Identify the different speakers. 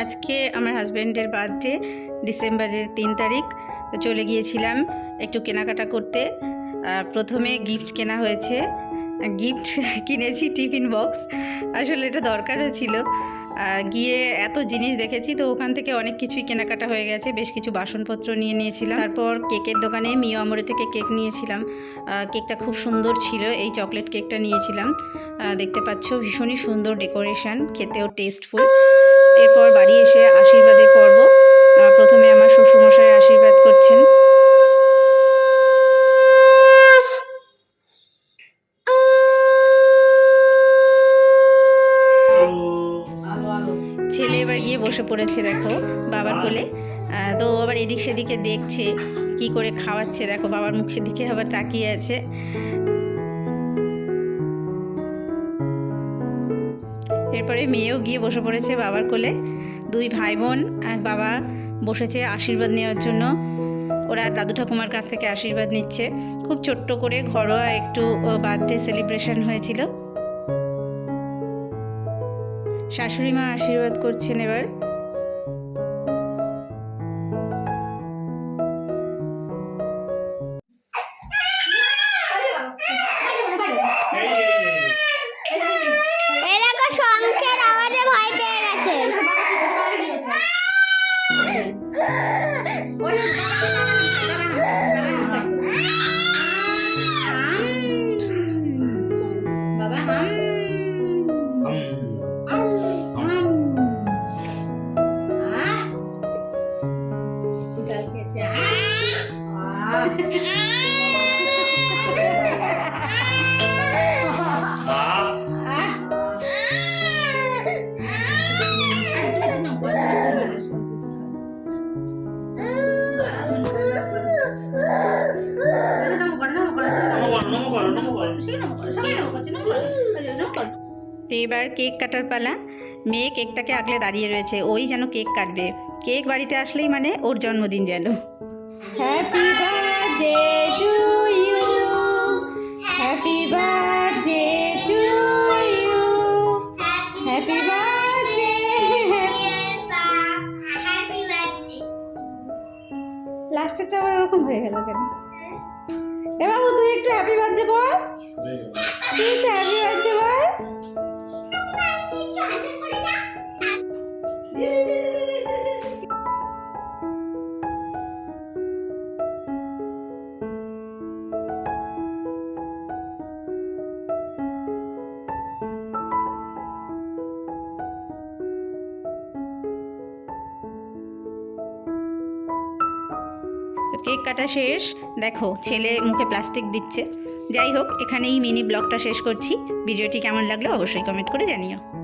Speaker 1: আজকে আমার হাজব্যান্ডের বার্থডে, ডিসেম্বরের তিন তারিখ। চলে গিয়েছিলাম একটু কেনাকাটা করতে। প্রথমে গিফট কেনা হয়েছে। গিফট কিনেছি টিফিন বক্স আসলে এটা দরকারও ছিল। গিয়ে এত জিনিস দেখেছি, তো ওখান থেকে অনেক কিছুই কেনাকাটা হয়ে গেছে। বেশ কিছু বাসনপত্র নিয়ে নিয়েছিলাম। তারপর কেকের দোকানে মিও আমরে থেকে কেক নিয়েছিলাম। কেকটা খুব সুন্দর ছিল, এই চকলেট কেকটা নিয়েছিলাম। দেখতে পাচ্ছ, ভীষণই সুন্দর ডেকোরেশন, খেতেও টেস্টফুল। এরপর বাড়ি এসে আশীর্বাদের পর্ব। প্রথমে আমার শ্বশুরমশাই আশীর্বাদ করছেন। গিয়ে বসে পড়েছে দেখো বাবার কোলে। তো আবার এদিক সেদিকে দেখছে কি করে খাওয়াচ্ছে দেখো বাবার মুখের দিকে আবার তাকিয়ে আছে। এরপরে মেয়েও গিয়ে বসে পড়েছে বাবার কোলে। দুই ভাই বোন আর বাবা বসেছে আশীর্বাদ নেওয়ার জন্য। ওরা দাদু ঠাকুমার কাছ থেকে আশীর্বাদ নিচ্ছে। খুব ছোট্ট করে ঘরোয়া একটু বার্থডে সেলিব্রেশন হয়েছিল। শাশুড়ি মা আশীর্বাদ করছেন এবার।
Speaker 2: ভয় পেয়ে গেছে।
Speaker 1: তো এবার কেক কাটার পালা। মেয়ে কেকটাকে আগলে দাঁড়িয়ে রয়েছে। ওই যেন কেক কাটবে। কেক বাড়িতে আসলেই মানে ওর জন্মদিন যেন। হ্যাপি লাস্টেরটা আবার ওরকম হয়ে গেল কেন? এ বাবু তুই একটু হ্যাপি বার্থডে বল। তুই তো কেক কাটা শেষ। দেখো, ছেলে মুখে প্লাস্টিক দিচ্ছে। যাই হোক, এখানেই মিনি ব্লগটা শেষ করছি। ভিডিওটি কেমন লাগল অবশ্যই কমেন্ট করে জানিও।